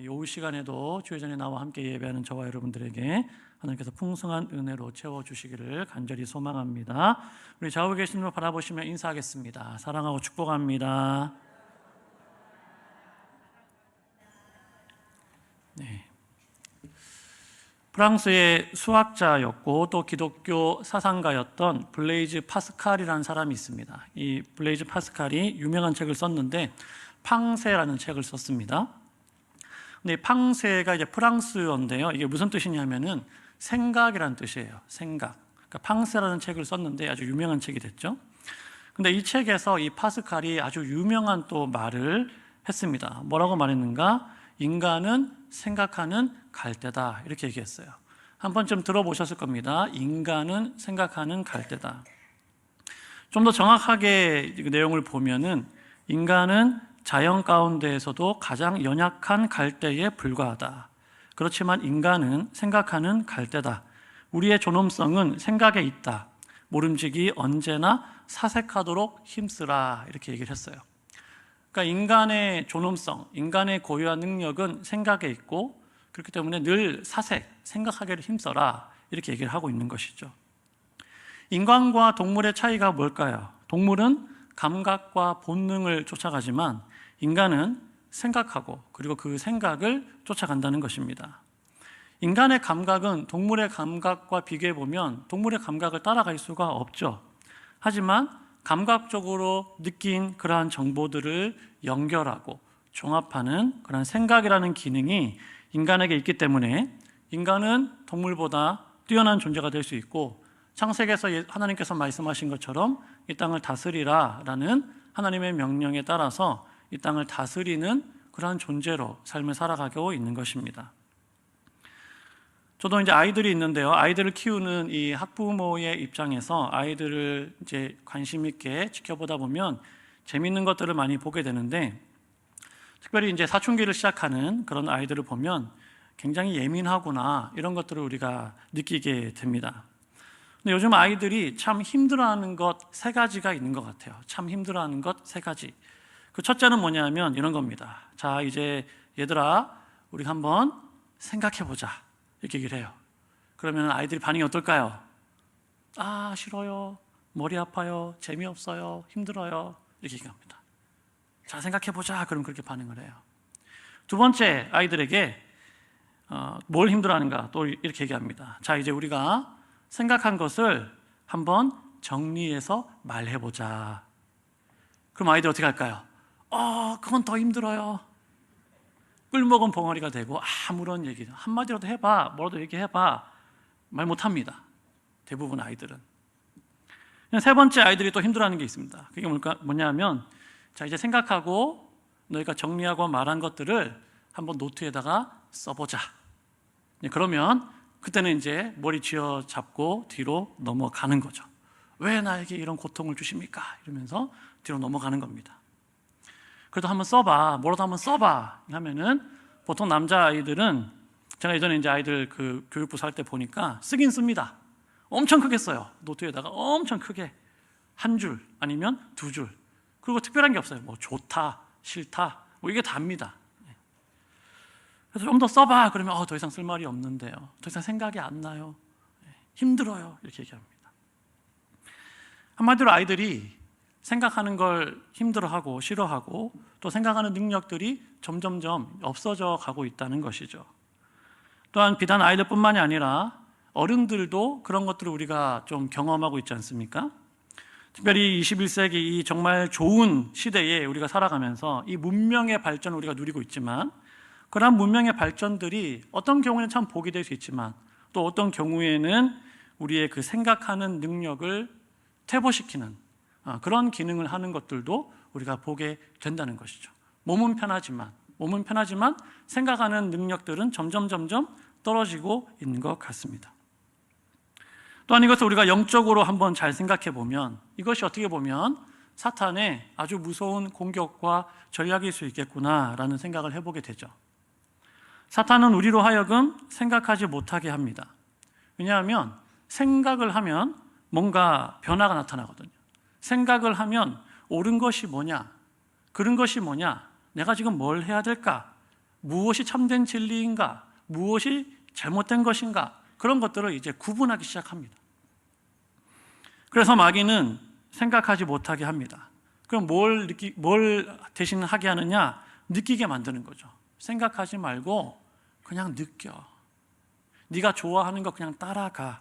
이 오후 시간에도 주의 전에 나와 함께 예배하는 저와 여러분들에게 하나님께서 풍성한 은혜로 채워 주시기를 간절히 소망합니다. 우리 좌우에 계신 분 바라보시며 인사하겠습니다. 사랑하고 축복합니다. 네. 프랑스의 수학자였고 또 기독교 사상가였던 블레이즈 파스칼이라는 사람이 있습니다. 이 블레이즈 파스칼이 유명한 책을 썼는데 팡세라는 책을 썼습니다. 근데 이 팡세가 이제 프랑스어인데요. 이게 무슨 뜻이냐면은 생각이라는 뜻이에요. 생각. 그러니까 팡세라는 책을 썼는데 아주 유명한 책이 됐죠. 근데 이 책에서 이 파스칼이 아주 유명한 또 말을 했습니다. 뭐라고 말했는가? 인간은 생각하는 갈대다. 이렇게 얘기했어요. 한 번쯤 들어보셨을 겁니다. 인간은 생각하는 갈대다. 좀 더 정확하게 그 내용을 보면은 인간은 자연 가운데에서도 가장 연약한 갈대에 불과하다. 그렇지만 인간은 생각하는 갈대다. 우리의 존엄성은 생각에 있다. 모름지기 언제나 사색하도록 힘쓰라. 이렇게 얘기를 했어요. 그러니까 인간의 존엄성, 인간의 고유한 능력은 생각에 있고 그렇기 때문에 늘 사색, 생각하기를 힘써라. 이렇게 얘기를 하고 있는 것이죠. 인간과 동물의 차이가 뭘까요? 동물은 감각과 본능을 쫓아가지만 인간은 생각하고 그리고 그 생각을 쫓아간다는 것입니다. 인간의 감각은 동물의 감각과 비교해 보면 동물의 감각을 따라갈 수가 없죠. 하지만 감각적으로 느낀 그러한 정보들을 연결하고 종합하는 그런 생각이라는 기능이 인간에게 있기 때문에 인간은 동물보다 뛰어난 존재가 될 수 있고 창세기에서 예- 하나님께서 말씀하신 것처럼 이 땅을 다스리라라는 하나님의 명령에 따라서 이 땅을 다스리는 그러한 존재로 삶을 살아가고 있는 것입니다. 저도 이제 아이들이 있는데요. 아이들을 키우는 이 학부모의 입장에서 아이들을 이제 관심 있게 지켜보다 보면 재밌는 것들을 많이 보게 되는데 특별히 이제 사춘기를 시작하는 그런 아이들을 보면 굉장히 예민하구나 이런 것들을 우리가 느끼게 됩니다. 근데 요즘 아이들이 참 힘들어하는 것 세 가지가 있는 것 같아요. 참 힘들어하는 것 세 가지. 그 첫째는 뭐냐면 이런 겁니다. 자, 이제 얘들아, 우리 한번 생각해 보자. 이렇게 얘기를 해요. 그러면 아이들이 반응이 어떨까요? 아, 싫어요. 머리 아파요. 재미없어요. 힘들어요. 이렇게 얘기합니다. 자, 생각해 보자. 그럼 그렇게 반응을 해요. 두 번째, 아이들에게 어, 뭘 힘들어하는가 또 이렇게 얘기합니다. 자, 이제 우리가 생각한 것을 한번 정리해서 말해보자. 그럼 아이들 어떻게 할까요? 어, 그건 더 힘들어요. 꿀먹은 벙어리가 되고 아무런 얘기 한마디라도 해봐, 뭐라도 얘기해봐 말 못합니다. 대부분 아이들은. 세 번째 아이들이 또 힘들어하는 게 있습니다. 그게 뭘까, 뭐냐면 자 이제 생각하고 너희가 정리하고 말한 것들을 한번 노트에다가 써보자. 네, 그러면 그때는 이제 머리 쥐어 잡고 뒤로 넘어가는 거죠. 왜 나에게 이런 고통을 주십니까? 이러면서 뒤로 넘어가는 겁니다. 그래도 한번 써봐. 뭐라도 한번 써봐. 하면은 보통 남자 아이들은 제가 예전에 이제 아이들 그 교육부 살 때 보니까 쓰긴 씁니다. 엄청 크게 써요. 노트에다가 엄청 크게 한 줄 아니면 두 줄. 그리고 특별한 게 없어요. 뭐 좋다, 싫다, 뭐 이게 답니다. 그래서 좀 더 써봐. 그러면 어, 더 이상 쓸 말이 없는데요. 더 이상 생각이 안 나요. 힘들어요. 이렇게 얘기합니다. 한마디로 아이들이 생각하는 걸 힘들어하고 싫어하고 또 생각하는 능력들이 점점점 없어져 가고 있다는 것이죠. 또한 비단 아이들뿐만이 아니라 어른들도 그런 것들을 우리가 좀 경험하고 있지 않습니까? 특별히 21세기 이 정말 좋은 시대에 우리가 살아가면서 이 문명의 발전을 우리가 누리고 있지만 그러한 문명의 발전들이 어떤 경우에는 참 복이 될 수 있지만 또 어떤 경우에는 우리의 그 생각하는 능력을 퇴보시키는 아, 그런 기능을 하는 것들도 우리가 보게 된다는 것이죠. 몸은 편하지만 몸은 편하지만 생각하는 능력들은 점점 점점 떨어지고 있는 것 같습니다. 또한 이것을 우리가 영적으로 한번 잘 생각해 보면 이것이 어떻게 보면 사탄의 아주 무서운 공격과 전략일 수 있겠구나라는 생각을 해보게 되죠. 사탄은 우리로 하여금 생각하지 못하게 합니다. 왜냐하면 생각을 하면 뭔가 변화가 나타나거든요. 생각을 하면 옳은 것이 뭐냐, 그런 것이 뭐냐, 내가 지금 뭘 해야 될까, 무엇이 참된 진리인가, 무엇이 잘못된 것인가 그런 것들을 이제 구분하기 시작합니다. 그래서 마귀는 생각하지 못하게 합니다. 그럼 뭘 느끼 뭘 대신 하게 하느냐? 느끼게 만드는 거죠. 생각하지 말고 그냥 느껴. 네가 좋아하는 거 그냥 따라가.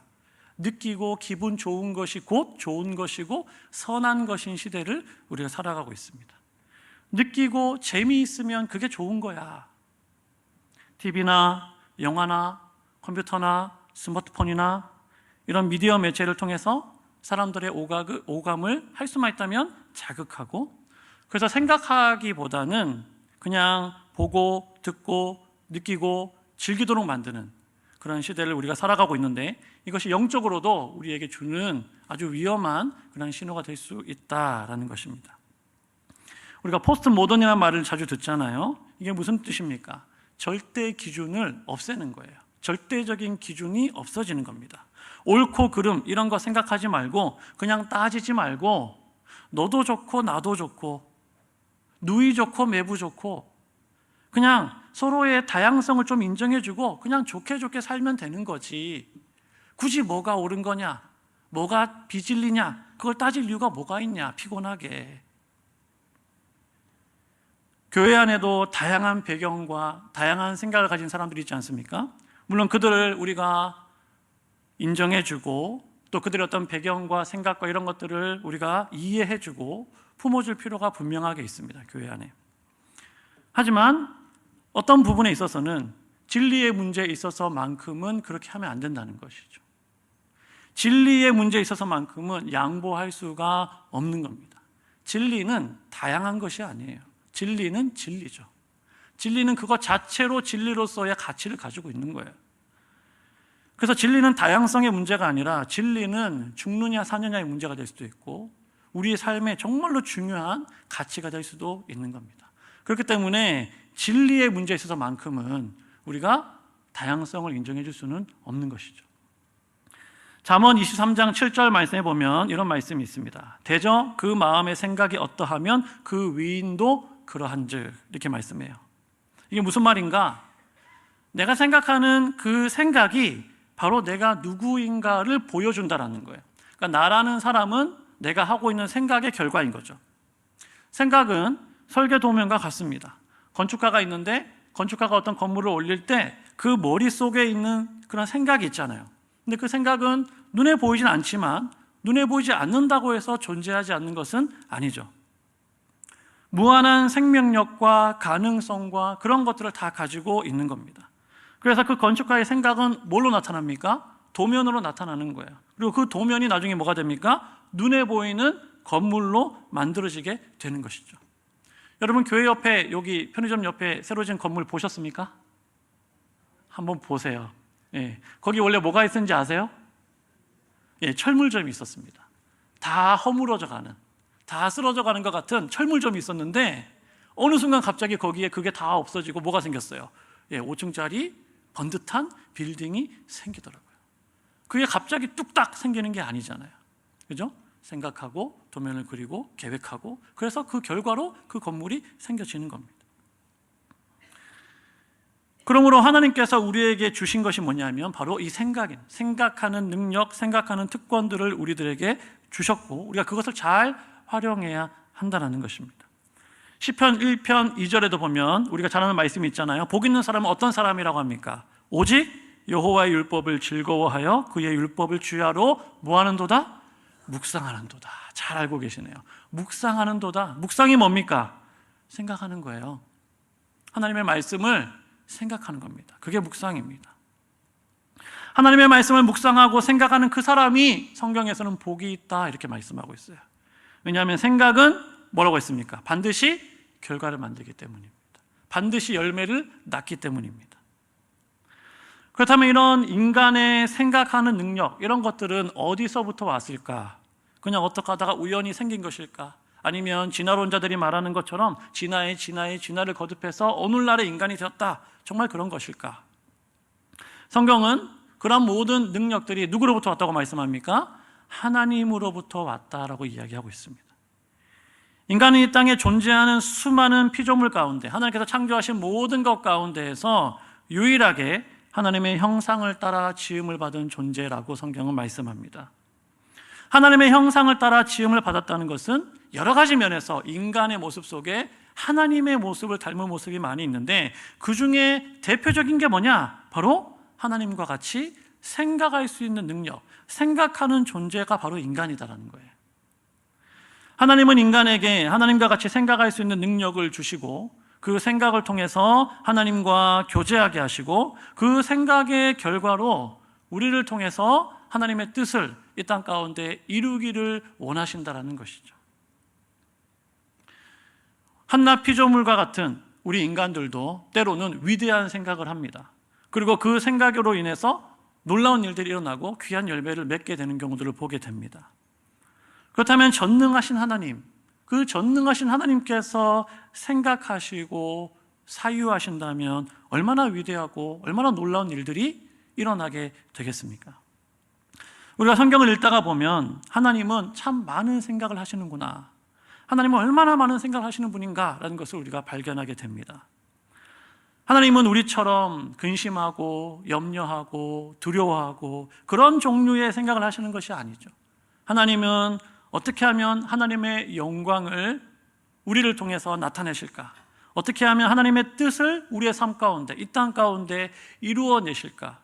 느끼고 기분 좋은 것이 곧 좋은 것이고 선한 것인 시대를 우리가 살아가고 있습니다. 느끼고 재미있으면 그게 좋은 거야. TV나 영화나 컴퓨터나 스마트폰이나 이런 미디어 매체를 통해서 사람들의 오각을, 오감을 할 수만 있다면 자극하고 그래서 생각하기보다는 그냥 보고 듣고 느끼고 즐기도록 만드는 그런 시대를 우리가 살아가고 있는데 이것이 영적으로도 우리에게 주는 아주 위험한 그런 신호가 될 수 있다라는 것입니다. 우리가 포스트 모던이라는 말을 자주 듣잖아요. 이게 무슨 뜻입니까? 절대 기준을 없애는 거예요. 절대적인 기준이 없어지는 겁니다. 옳고 그름 이런 거 생각하지 말고 그냥 따지지 말고 너도 좋고 나도 좋고 누이 좋고 매부 좋고 그냥 서로의 다양성을 좀 인정해주고 그냥 좋게 좋게 살면 되는 거지. 굳이 뭐가 옳은 거냐, 뭐가 비질리냐, 그걸 따질 이유가 뭐가 있냐, 피곤하게. 교회 안에도 다양한 배경과 다양한 생각을 가진 사람들이 있지 않습니까? 물론 그들을 우리가 인정해주고 또 그들의 어떤 배경과 생각과 이런 것들을 우리가 이해해주고 품어줄 필요가 분명하게 있습니다. 교회 안에. 하지만 어떤 부분에 있어서는 진리의 문제에 있어서만큼은 그렇게 하면 안 된다는 것이죠. 진리의 문제에 있어서만큼은 양보할 수가 없는 겁니다. 진리는 다양한 것이 아니에요. 진리는 진리죠. 진리는 그것 자체로 진리로서의 가치를 가지고 있는 거예요. 그래서 진리는 다양성의 문제가 아니라 진리는 죽느냐 사느냐의 문제가 될 수도 있고 우리의 삶에 정말로 중요한 가치가 될 수도 있는 겁니다. 그렇기 때문에 진리의 문제에 있어서만큼은 우리가 다양성을 인정해 줄 수는 없는 것이죠. 잠언 23장 7절 말씀에 보면 이런 말씀이 있습니다. 대저 그 마음의 생각이 어떠하면 그 위인도 그러한즉 이렇게 말씀해요. 이게 무슨 말인가? 내가 생각하는 그 생각이 바로 내가 누구인가를 보여준다라는 거예요. 그러니까 나라는 사람은 내가 하고 있는 생각의 결과인 거죠. 생각은 설계 도면과 같습니다. 건축가가 있는데 건축가가 어떤 건물을 올릴 때 그 머릿속에 있는 그런 생각이 있잖아요. 근데 그 생각은 눈에 보이진 않지만 눈에 보이지 않는다고 해서 존재하지 않는 것은 아니죠. 무한한 생명력과 가능성과 그런 것들을 다 가지고 있는 겁니다. 그래서 그 건축가의 생각은 뭘로 나타납니까? 도면으로 나타나는 거예요. 그리고 그 도면이 나중에 뭐가 됩니까? 눈에 보이는 건물로 만들어지게 되는 것이죠. 여러분 교회 옆에 여기 편의점 옆에 새로 지은 건물 보셨습니까? 한번 보세요. 예, 거기 원래 뭐가 있었는지 아세요? 예, 철물점이 있었습니다. 다 허물어져 가는, 다 쓰러져 가는 것 같은 철물점이 있었는데 어느 순간 갑자기 거기에 그게 다 없어지고 뭐가 생겼어요? 예, 5층짜리 번듯한 빌딩이 생기더라고요. 그게 갑자기 뚝딱 생기는 게 아니잖아요. 그죠? 생각하고 도면을 그리고 계획하고 그래서 그 결과로 그 건물이 생겨지는 겁니다. 그러므로 하나님께서 우리에게 주신 것이 뭐냐면 바로 이 생각인 생각하는 능력, 생각하는 특권들을 우리들에게 주셨고 우리가 그것을 잘 활용해야 한다는 것입니다. 시편 1편 2절에도 보면 우리가 잘 아는 말씀이 있잖아요. 복 있는 사람은 어떤 사람이라고 합니까? 오직 여호와의 율법을 즐거워하여 그의 율법을 주야로 뭐하는도다? 묵상하는도다. 잘 알고 계시네요. 묵상하는도다. 묵상이 뭡니까? 생각하는 거예요. 하나님의 말씀을 생각하는 겁니다. 그게 묵상입니다. 하나님의 말씀을 묵상하고 생각하는 그 사람이 성경에서는 복이 있다 이렇게 말씀하고 있어요. 왜냐하면 생각은 뭐라고 했습니까? 반드시 결과를 만들기 때문입니다. 반드시 열매를 낳기 때문입니다. 그렇다면 이런 인간의 생각하는 능력, 이런 것들은 어디서부터 왔을까? 그냥 어떻게 하다가 우연히 생긴 것일까? 아니면 진화론자들이 말하는 것처럼 진화의 진화의 진화를 거듭해서 오늘날의 인간이 되었다. 정말 그런 것일까? 성경은 그런 모든 능력들이 누구로부터 왔다고 말씀합니까? 하나님으로부터 왔다라고 이야기하고 있습니다. 인간이 이 땅에 존재하는 수많은 피조물 가운데 하나님께서 창조하신 모든 것 가운데에서 유일하게 하나님의 형상을 따라 지음을 받은 존재라고 성경은 말씀합니다. 하나님의 형상을 따라 지음을 받았다는 것은 여러 가지 면에서 인간의 모습 속에 하나님의 모습을 닮은 모습이 많이 있는데 그 중에 대표적인 게 뭐냐? 바로 하나님과 같이 생각할 수 있는 능력, 생각하는 존재가 바로 인간이다라는 거예요. 하나님은 인간에게 하나님과 같이 생각할 수 있는 능력을 주시고 그 생각을 통해서 하나님과 교제하게 하시고 그 생각의 결과로 우리를 통해서 하나님의 뜻을 이 땅 가운데 이루기를 원하신다라는 것이죠. 한낱 피조물과 같은 우리 인간들도 때로는 위대한 생각을 합니다. 그리고 그 생각으로 인해서 놀라운 일들이 일어나고 귀한 열매를 맺게 되는 경우들을 보게 됩니다. 그렇다면 전능하신 하나님, 그 전능하신 하나님께서 생각하시고 사유하신다면 얼마나 위대하고 얼마나 놀라운 일들이 일어나게 되겠습니까? 우리가 성경을 읽다가 보면 하나님은 참 많은 생각을 하시는구나. 하나님은 얼마나 많은 생각을 하시는 분인가라는 것을 우리가 발견하게 됩니다. 하나님은 우리처럼 근심하고 염려하고 두려워하고 그런 종류의 생각을 하시는 것이 아니죠. 하나님은 어떻게 하면 하나님의 영광을 우리를 통해서 나타내실까? 어떻게 하면 하나님의 뜻을 우리의 삶 가운데, 이 땅 가운데 이루어내실까?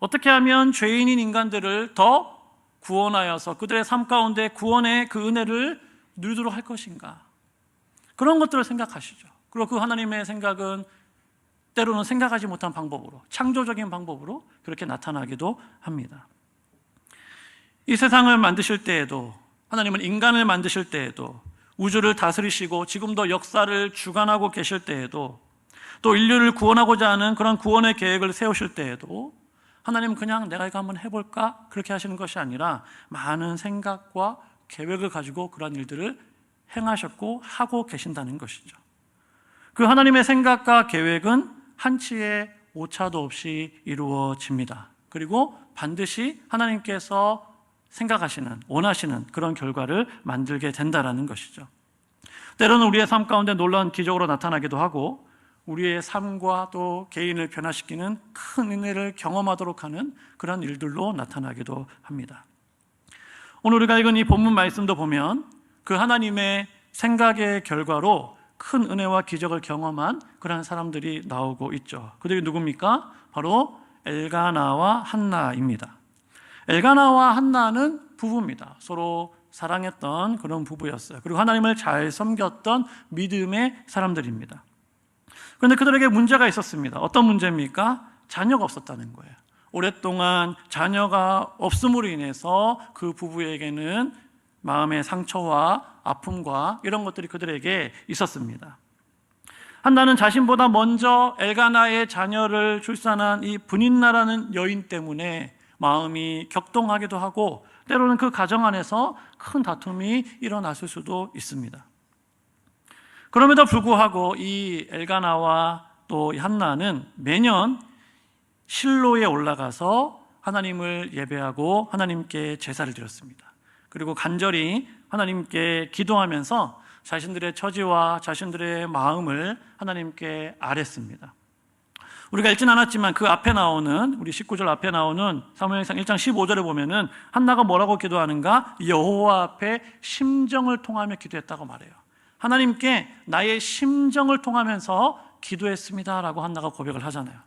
어떻게 하면 죄인인 인간들을 더 구원하여서 그들의 삶 가운데 구원의 그 은혜를 누리도록 할 것인가? 그런 것들을 생각하시죠. 그리고 그 하나님의 생각은 때로는 생각하지 못한 방법으로, 창조적인 방법으로 그렇게 나타나기도 합니다. 이 세상을 만드실 때에도, 하나님은 인간을 만드실 때에도, 우주를 다스리시고 지금도 역사를 주관하고 계실 때에도, 또 인류를 구원하고자 하는 그런 구원의 계획을 세우실 때에도, 하나님 그냥 내가 이거 한번 해볼까? 그렇게 하시는 것이 아니라 많은 생각과 계획을 가지고 그런 일들을 행하셨고 하고 계신다는 것이죠. 그 하나님의 생각과 계획은 한치의 오차도 없이 이루어집니다. 그리고 반드시 하나님께서 생각하시는, 원하시는 그런 결과를 만들게 된다라는 것이죠. 때로는 우리의 삶 가운데 놀라운 기적으로 나타나기도 하고 우리의 삶과 또 개인을 변화시키는 큰 은혜를 경험하도록 하는 그런 일들로 나타나기도 합니다. 오늘 우리가 읽은 이 본문 말씀도 보면 그 하나님의 생각의 결과로 큰 은혜와 기적을 경험한 그러한 사람들이 나오고 있죠. 그들이 누굽니까? 바로 엘가나와 한나입니다. 엘가나와 한나는 부부입니다. 서로 사랑했던 그런 부부였어요. 그리고 하나님을 잘 섬겼던 믿음의 사람들입니다. 그런데 그들에게 문제가 있었습니다. 어떤 문제입니까? 자녀가 없었다는 거예요. 오랫동안 자녀가 없음으로 인해서 그 부부에게는 마음의 상처와 아픔과 이런 것들이 그들에게 있었습니다. 한나는 자신보다 먼저 엘가나의 자녀를 출산한 이 분인나라는 여인 때문에 마음이 격동하기도 하고 때로는 그 가정 안에서 큰 다툼이 일어났을 수도 있습니다. 그럼에도 불구하고 이 엘가나와 또 한나는 매년 실로에 올라가서 하나님을 예배하고 하나님께 제사를 드렸습니다. 그리고 간절히 하나님께 기도하면서 자신들의 처지와 자신들의 마음을 하나님께 아랬습니다. 우리가 읽진 않았지만 그 앞에 나오는 우리 19절 앞에 나오는 사무엘상 1장 15절에 보면은 한나가 뭐라고 기도하는가? 여호와 앞에 심정을 통하며 기도했다고 말해요. 하나님께 나의 심정을 통하면서 기도했습니다라고 한나가 고백을 하잖아요.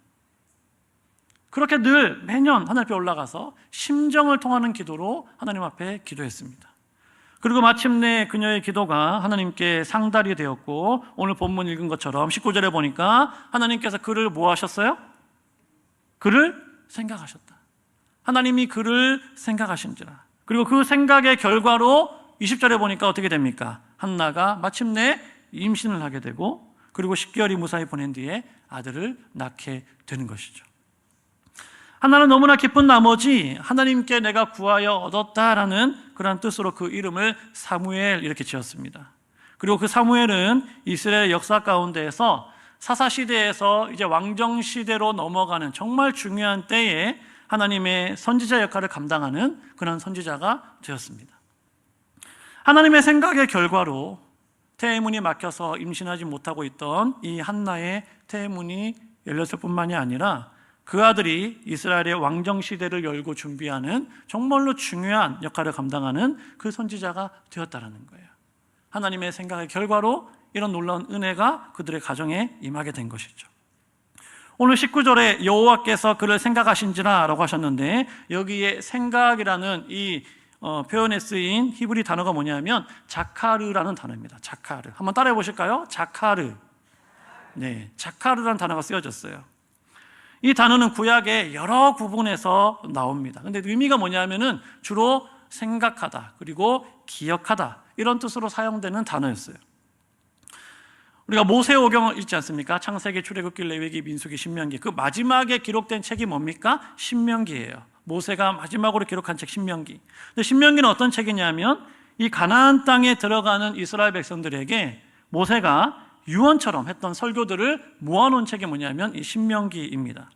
그렇게 늘 매년 앞에 올라가서 심정을 통하는 기도로 하나님 앞에 기도했습니다. 그리고 마침내 그녀의 기도가 하나님께 상달이 되었고 오늘 본문 읽은 것처럼 19절에 보니까 하나님께서 그를 뭐 하셨어요? 그를 생각하셨다. 하나님이 그를 생각하신지라. 그리고 그 생각의 결과로 20절에 보니까 어떻게 됩니까? 한나가 마침내 임신을 하게 되고 그리고 10개월이 무사히 보낸 뒤에 아들을 낳게 되는 것이죠. 하나는 너무나 기쁜 나머지 하나님께 내가 구하여 얻었다라는 그런 뜻으로 그 이름을 사무엘 이렇게 지었습니다. 그리고 그 사무엘은 이스라엘 역사 가운데에서 사사 시대에서 이제 왕정 시대로 넘어가는 정말 중요한 때에 하나님의 선지자 역할을 감당하는 그런 선지자가 되었습니다. 하나님의 생각의 결과로 태문이 막혀서 임신하지 못하고 있던 이 한나의 태문이 열렸을 뿐만이 아니라 그 아들이 이스라엘의 왕정 시대를 열고 준비하는 정말로 중요한 역할을 감당하는 그 선지자가 되었다라는 거예요. 하나님의 생각의 결과로 이런 놀라운 은혜가 그들의 가정에 임하게 된 것이죠. 오늘 19절에 여호와께서 그를 생각하신지라라고 하셨는데 여기에 생각이라는 이 어, 표현에 쓰인 히브리 단어가 뭐냐면 자카르라는 단어입니다. 자카르. 한번 따라해 보실까요? 자카르. 네, 자카르라는 단어가 쓰여졌어요. 이 단어는 구약의 여러 부분에서 나옵니다. 근데 의미가 뭐냐면은 주로 생각하다, 그리고 기억하다, 이런 뜻으로 사용되는 단어였어요. 우리가 모세오경을 읽지 않습니까? 창세기, 출애굽기, 레위기, 민수기, 신명기. 그 마지막에 기록된 책이 뭡니까? 신명기예요. 모세가 마지막으로 기록한 책 신명기. 근데 신명기는 어떤 책이냐면 이 가나안 땅에 들어가는 이스라엘 백성들에게 모세가 유언처럼 했던 설교들을 모아놓은 책이 뭐냐면 이 신명기입니다.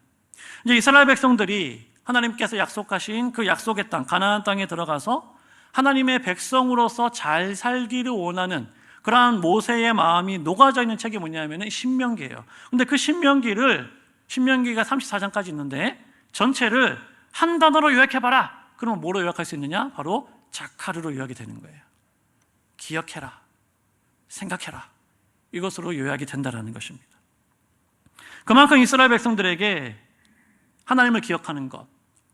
이제 이스라엘 백성들이 하나님께서 약속하신 그 약속의 땅, 가나안 땅에 들어가서 하나님의 백성으로서 잘 살기를 원하는 그러한 모세의 마음이 녹아져 있는 책이 뭐냐면 신명기예요. 근데 그 신명기를 신명기가 34장까지 있는데 전체를 한 단어로 요약해봐라. 그러면 뭐로 요약할 수 있느냐? 바로 자카르로 요약이 되는 거예요. 기억해라. 생각해라. 이것으로 요약이 된다라는 것입니다. 그만큼 이스라엘 백성들에게 하나님을 기억하는 것,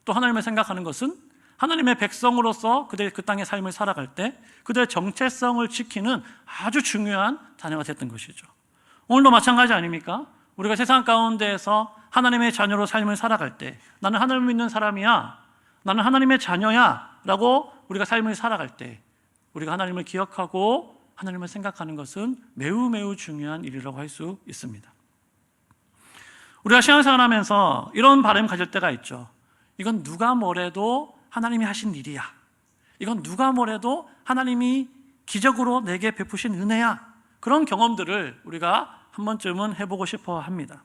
또 하나님을 생각하는 것은 하나님의 백성으로서 그들의 그 땅의 삶을 살아갈 때 그들의 정체성을 지키는 아주 중요한 단어가 됐던 것이죠. 오늘도 마찬가지 아닙니까? 우리가 세상 가운데에서 하나님의 자녀로 삶을 살아갈 때 나는 하나님을 믿는 사람이야. 나는 하나님의 자녀야. 라고 우리가 삶을 살아갈 때 우리가 하나님을 기억하고 하나님을 생각하는 것은 매우 매우 중요한 일이라고 할 수 있습니다. 우리가 신앙생활 하면서 이런 바람 가질 때가 있죠. 이건 누가 뭐래도 하나님이 하신 일이야. 이건 누가 뭐래도 하나님이 기적으로 내게 베푸신 은혜야. 그런 경험들을 우리가 한 번쯤은 해보고 싶어 합니다.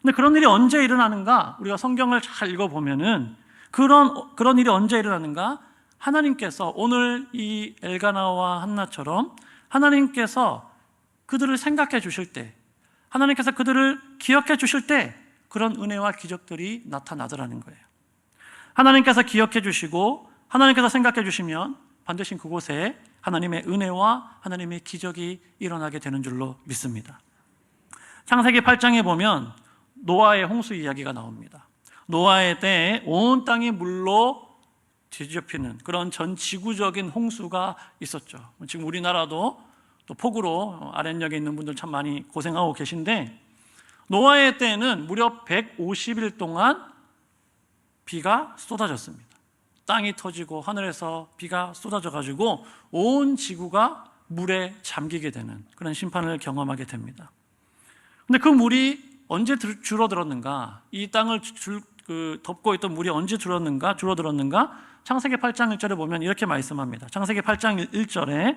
근데 그런 일이 언제 일어나는가? 우리가 성경을 잘 읽어보면은 그런, 그런 일이 언제 일어나는가? 하나님께서 오늘 이 엘가나와 한나처럼 하나님께서 그들을 생각해 주실 때, 하나님께서 그들을 기억해 주실 때 그런 은혜와 기적들이 나타나더라는 거예요. 하나님께서 기억해 주시고 하나님께서 생각해 주시면 반드시 그곳에 하나님의 은혜와 하나님의 기적이 일어나게 되는 줄로 믿습니다. 창세기 8장에 보면 노아의 홍수 이야기가 나옵니다. 노아의 때에 온 땅이 물로 뒤집히는 그런 전 지구적인 홍수가 있었죠. 지금 우리나라도 또 폭우로 아랫역에 있는 분들 참 많이 고생하고 계신데 노아의 때에는 무려 150일 동안 비가 쏟아졌습니다. 땅이 터지고 하늘에서 비가 쏟아져 가지고 온 지구가 물에 잠기게 되는 그런 심판을 경험하게 됩니다. 근데 그 물이 언제 줄어들었는가? 이 땅을 줄, 그 덮고 있던 물이 언제 줄었는가? 줄어들었는가? 창세기 8장 1절에 보면 이렇게 말씀합니다. 창세기 8장 1절에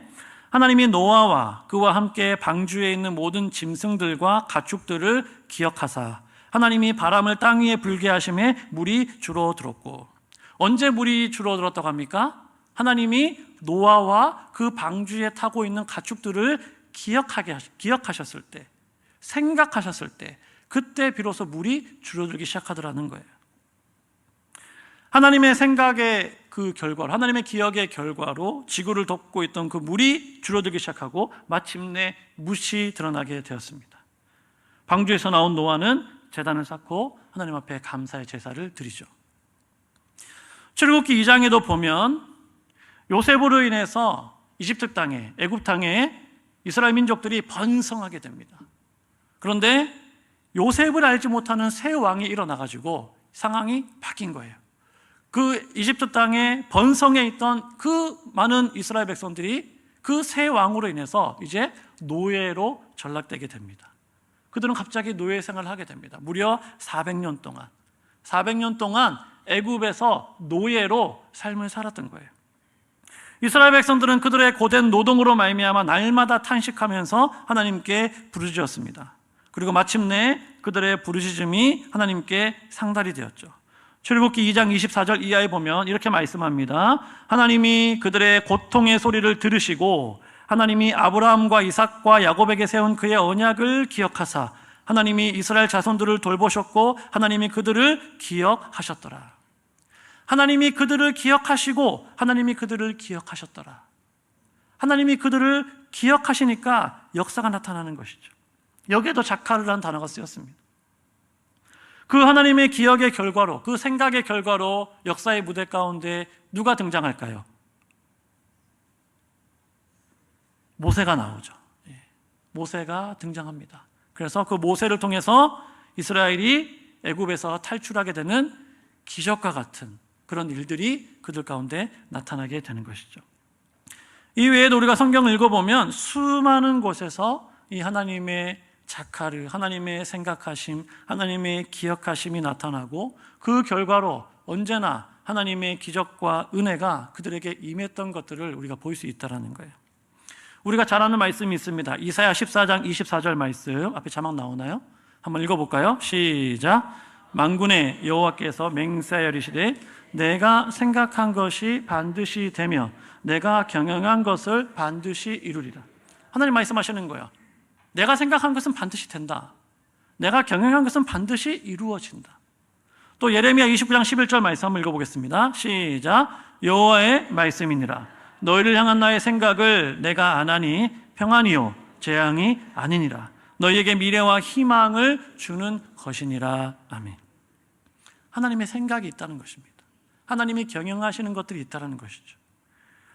하나님이 노아와 그와 함께 방주에 있는 모든 짐승들과 가축들을 기억하사 하나님이 바람을 땅 위에 불게 하심에 물이 줄어들었고 언제 물이 줄어들었다고 합니까? 하나님이 노아와 그 방주에 타고 있는 가축들을 기억하게 기억하셨을 때 생각하셨을 때 그때 비로소 물이 줄어들기 시작하더라는 거예요. 하나님의 생각의 그 결과로 하나님의 기억의 결과로 지구를 덮고 있던 그 물이 줄어들기 시작하고 마침내 무시 드러나게 되었습니다. 방주에서 나온 노아는 재단을 쌓고 하나님 앞에 감사의 제사를 드리죠. 출애굽기 2장에도 보면 요셉으로 인해서 이집트 땅에 애굽 땅에 이스라엘 민족들이 번성하게 됩니다. 그런데 요셉을 알지 못하는 새 왕이 일어나 가지고 상황이 바뀐 거예요. 그 이집트 땅에 번성해 있던 그 많은 이스라엘 백성들이 그 새 왕으로 인해서 이제 노예로 전락되게 됩니다. 그들은 갑자기 노예 생활을 하게 됩니다. 무려 400년 동안 400년 동안 애굽에서 노예로 삶을 살았던 거예요. 이스라엘 백성들은 그들의 고된 노동으로 말미암아 날마다 탄식하면서 하나님께 부르짖었습니다. 그리고 마침내 그들의 부르짖음이 하나님께 상달이 되었죠. 출애굽기 2장 24절 이하에 보면 이렇게 말씀합니다. 하나님이 그들의 고통의 소리를 들으시고 하나님이 아브라함과 이삭과 야곱에게 세운 그의 언약을 기억하사 하나님이 이스라엘 자손들을 돌보셨고 하나님이 그들을 기억하셨더라. 하나님이 그들을 기억하시고 하나님이 그들을 기억하셨더라. 하나님이 그들을 기억하시니까 역사가 나타나는 것이죠. 여기에도 자카르라는 단어가 쓰였습니다. 그 하나님의 기억의 결과로, 그 생각의 결과로 역사의 무대 가운데 누가 등장할까요? 모세가 나오죠. 예. 모세가 등장합니다. 그래서 그 모세를 통해서 이스라엘이 애굽에서 탈출하게 되는 기적과 같은 그런 일들이 그들 가운데 나타나게 되는 것이죠. 이 외에도 우리가 성경을 읽어보면 수많은 곳에서 이 하나님의 자카르, 하나님의 생각하심, 하나님의 기억하심이 나타나고 그 결과로 언제나 하나님의 기적과 은혜가 그들에게 임했던 것들을 우리가 볼 수 있다는 거예요. 우리가 잘 아는 말씀이 있습니다. 이사야 14장 24절 말씀 앞에 자막 나오나요? 한번 읽어 볼까요? 시작. 만군의 여호와께서 맹세하리시되 내가 생각한 것이 반드시 되며 내가 경영한 것을 반드시 이루리라. 하나님 말씀하시는 거예요. 내가 생각한 것은 반드시 된다. 내가 경영한 것은 반드시 이루어진다. 또 예레미야 29장 11절 말씀 한번 읽어보겠습니다. 시작. 여호와의 말씀이니라. 너희를 향한 나의 생각을 내가 아나니 평안이요 재앙이 아니니라. 너희에게 미래와 희망을 주는 것이니라. 아멘. 하나님의 생각이 있다는 것입니다. 하나님이 경영하시는 것들이 있다는 것이죠.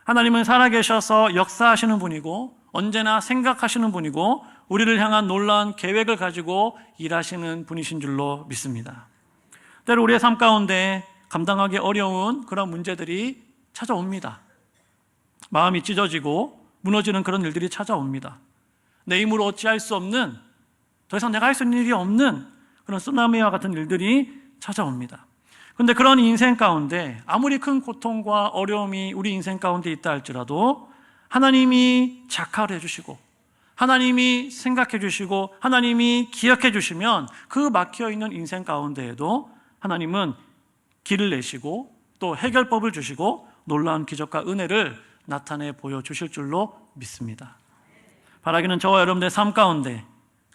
하나님은 살아계셔서 역사하시는 분이고 언제나 생각하시는 분이고 우리를 향한 놀라운 계획을 가지고 일하시는 분이신 줄로 믿습니다. 때로 우리의 삶 가운데 감당하기 어려운 그런 문제들이 찾아옵니다. 마음이 찢어지고 무너지는 그런 일들이 찾아옵니다. 내 힘으로 어찌할 수 없는 더 이상 내가 할 수 있는 일이 없는 그런 쓰나미와 같은 일들이 찾아옵니다. 근데 그런 인생 가운데 아무리 큰 고통과 어려움이 우리 인생 가운데 있다 할지라도 하나님이 작화를 해주시고 하나님이 생각해 주시고 하나님이 기억해 주시면 그 막혀 있는 인생 가운데에도 하나님은 길을 내시고 또 해결법을 주시고 놀라운 기적과 은혜를 나타내 보여 주실 줄로 믿습니다. 바라기는 저와 여러분들의 삶 가운데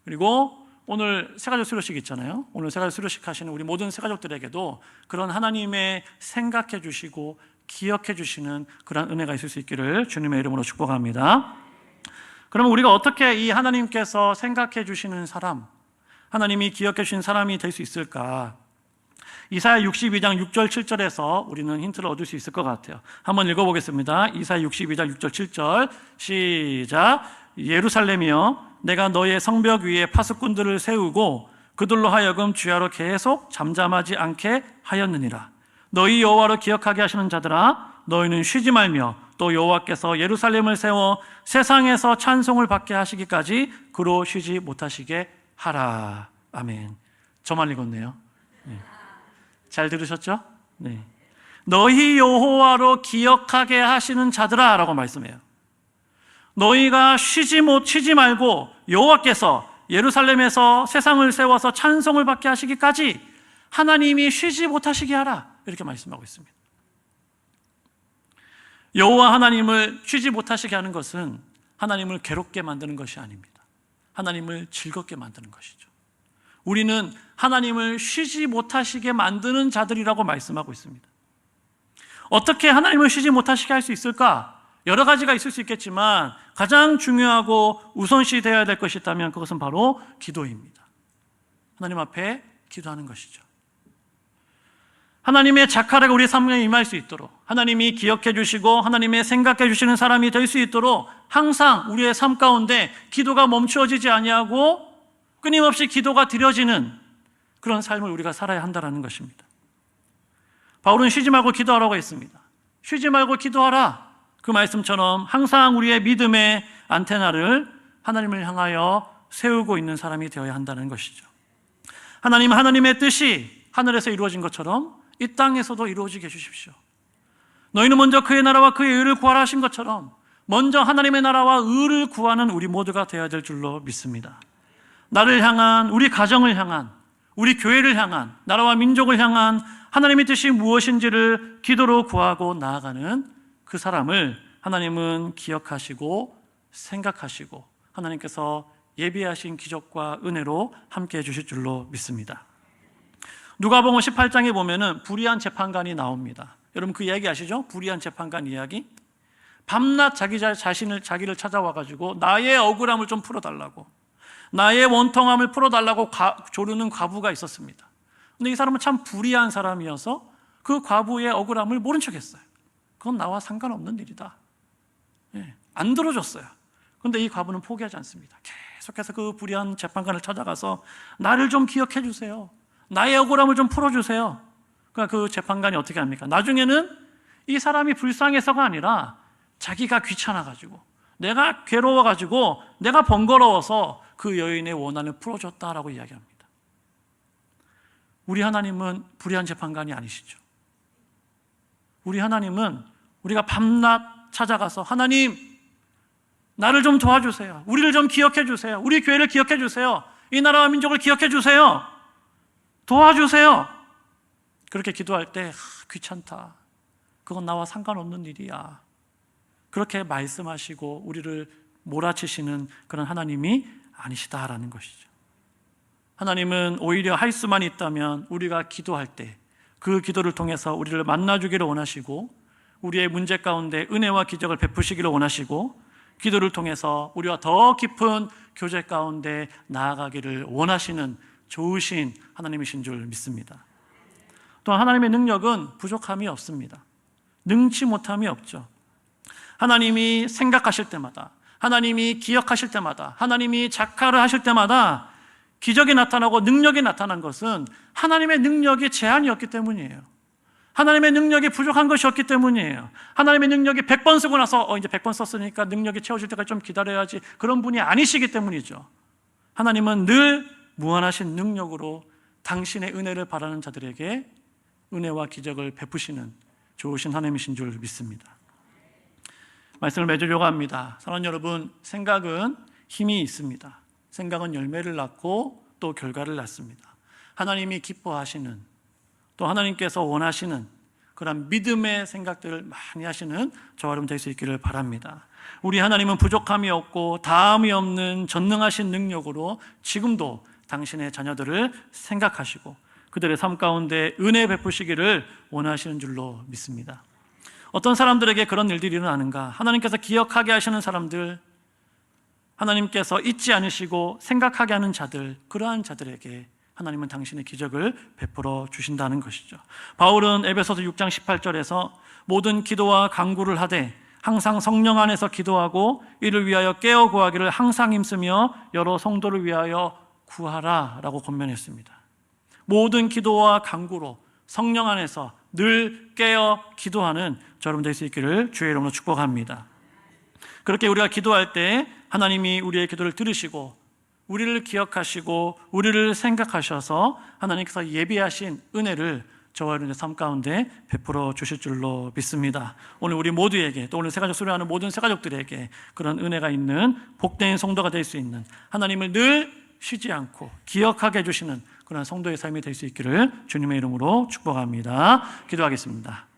그리고 오늘 세가족 수료식 있잖아요. 오늘 세가족 수료식 하시는 우리 모든 세가족들에게도 그런 하나님의 생각해 주시고 기억해 주시는 그런 은혜가 있을 수 있기를 주님의 이름으로 축복합니다. 그러면 우리가 어떻게 이 하나님께서 생각해 주시는 사람, 하나님이 기억해 주신 사람이 될 수 있을까? 이사야 62장 6절 7절에서 우리는 힌트를 얻을 수 있을 것 같아요. 한번 읽어보겠습니다. 이사야 62장 6절 7절 시작. 예루살렘이여, 내가 너의 성벽 위에 파수꾼들을 세우고 그들로 하여금 주야로 계속 잠잠하지 않게 하였느니라. 너희 여호와로 기억하게 하시는 자들아, 너희는 쉬지 말며 또 여호와께서 예루살렘을 세워 세상에서 찬송을 받게 하시기까지 그로 쉬지 못하시게 하라. 아멘. 저만 읽었네요. 네. 잘 들으셨죠? 네. 너희 여호와로 기억하게 하시는 자들아라고 말씀해요. 너희가 쉬지 못 쉬지 말고 여호와께서 예루살렘에서 세상을 세워서 찬송을 받게 하시기까지 하나님이 쉬지 못하시게 하라 이렇게 말씀하고 있습니다. 여호와 하나님을 쉬지 못하시게 하는 것은 하나님을 괴롭게 만드는 것이 아닙니다. 하나님을 즐겁게 만드는 것이죠. 우리는 하나님을 쉬지 못하시게 만드는 자들이라고 말씀하고 있습니다. 어떻게 하나님을 쉬지 못하시게 할 수 있을까? 여러 가지가 있을 수 있겠지만 가장 중요하고 우선시 되어야 될 것이 있다면 그것은 바로 기도입니다. 하나님 앞에 기도하는 것이죠. 하나님의 자카라가 우리 삶에 임할 수 있도록 하나님이 기억해 주시고 하나님의 생각해 주시는 사람이 될 수 있도록 항상 우리의 삶 가운데 기도가 멈추어지지 아니하고 끊임없이 기도가 드려지는 그런 삶을 우리가 살아야 한다는 것입니다. 바울은 쉬지 말고 기도하라고 했습니다. 쉬지 말고 기도하라. 그 말씀처럼 항상 우리의 믿음의 안테나를 하나님을 향하여 세우고 있는 사람이 되어야 한다는 것이죠. 하나님, 하나님의 뜻이 하늘에서 이루어진 것처럼 이 땅에서도 이루어지게 해주십시오. 너희는 먼저 그의 나라와 그의 의를 구하라 하신 것처럼 먼저 하나님의 나라와 의를 구하는 우리 모두가 되어야 될 줄로 믿습니다. 나를 향한, 우리 가정을 향한, 우리 교회를 향한, 나라와 민족을 향한 하나님의 뜻이 무엇인지를 기도로 구하고 나아가는 그 사람을 하나님은 기억하시고 생각하시고 하나님께서 예비하신 기적과 은혜로 함께 해 주실 줄로 믿습니다. 누가복음 18장에 보면은 불의한 재판관이 나옵니다. 여러분 그 이야기 아시죠? 불의한 재판관 이야기. 밤낮 자기 자- 자신을 자기를 찾아와 가지고 나의 억울함을 좀 풀어 달라고. 나의 원통함을 풀어 달라고 조르는 과부가 있었습니다. 근데 이 사람은 참 불의한 사람이어서 그 과부의 억울함을 모른 척 했어요. 그건 나와 상관없는 일이다. 예, 안 들어줬어요. 근데 이 과부는 포기하지 않습니다. 계속해서 그 불의한 재판관을 찾아가서 나를 좀 기억해 주세요. 나의 억울함을 좀 풀어주세요. 그러니까 그 재판관이 어떻게 합니까? 나중에는 이 사람이 불쌍해서가 아니라 자기가 귀찮아가지고 내가 괴로워가지고 내가 번거로워서 그 여인의 원한을 풀어줬다라고 이야기합니다. 우리 하나님은 불의한 재판관이 아니시죠. 우리 하나님은 우리가 밤낮 찾아가서 하나님 나를 좀 도와주세요. 우리를 좀 기억해 주세요. 우리 교회를 기억해 주세요. 이 나라와 민족을 기억해 주세요. 도와주세요. 그렇게 기도할 때 아, 귀찮다. 그건 나와 상관없는 일이야. 그렇게 말씀하시고 우리를 몰아치시는 그런 하나님이 아니시다라는 것이죠. 하나님은 오히려 할 수만 있다면 우리가 기도할 때 그 기도를 통해서 우리를 만나주기를 원하시고 우리의 문제 가운데 은혜와 기적을 베푸시기를 원하시고 기도를 통해서 우리와 더 깊은 교제 가운데 나아가기를 원하시는 좋으신 하나님이신 줄 믿습니다. 또한 하나님의 능력은 부족함이 없습니다. 능치 못함이 없죠. 하나님이 생각하실 때마다, 하나님이 기억하실 때마다, 하나님이 작화를 하실 때마다 기적이 나타나고 능력이 나타난 것은 하나님의 능력이 제한이었기 때문이에요. 하나님의 능력이 부족한 것이었기 때문이에요. 하나님의 능력이 100번 쓰고 나서 어 이제 100번 썼으니까 능력이 채워질 때까지 좀 기다려야지 그런 분이 아니시기 때문이죠. 하나님은 늘 무한하신 능력으로 당신의 은혜를 바라는 자들에게 은혜와 기적을 베푸시는 좋으신 하나님이신 줄 믿습니다. 말씀을 맺으려고 합니다. 사랑하는 여러분, 생각은 힘이 있습니다. 생각은 열매를 낳고 또 결과를 낳습니다. 하나님이 기뻐하시는 또 하나님께서 원하시는 그런 믿음의 생각들을 많이 하시는 저와 여러분 될 수 있기를 바랍니다. 우리 하나님은 부족함이 없고 다함이 없는 전능하신 능력으로 지금도 당신의 자녀들을 생각하시고 그들의 삶 가운데 은혜 베푸시기를 원하시는 줄로 믿습니다. 어떤 사람들에게 그런 일들이 일어나는가? 하나님께서 기억하게 하시는 사람들, 하나님께서 잊지 않으시고 생각하게 하는 자들, 그러한 자들에게 하나님은 당신의 기적을 베풀어 주신다는 것이죠. 바울은 에베소서 6장 18절에서 모든 기도와 간구를 하되 항상 성령 안에서 기도하고 이를 위하여 깨어 구하기를 항상 힘쓰며 여러 성도를 위하여 구하라 라고 권면했습니다. 모든 기도와 간구로 성령 안에서 늘 깨어 기도하는 저 여러분 될 수 있기를 주의 이름으로 축복합니다. 그렇게 우리가 기도할 때 하나님이 우리의 기도를 들으시고 우리를 기억하시고 우리를 생각하셔서 하나님께서 예비하신 은혜를 저와 여러분의 삶 가운데 베풀어 주실 줄로 믿습니다. 오늘 우리 모두에게 또 오늘 세가족 수련하는 모든 세가족들에게 그런 은혜가 있는 복된 성도가 될 수 있는 하나님을 늘 쉬지 않고 기억하게 해주시는 그런 성도의 삶이 될 수 있기를 주님의 이름으로 축복합니다. 기도하겠습니다.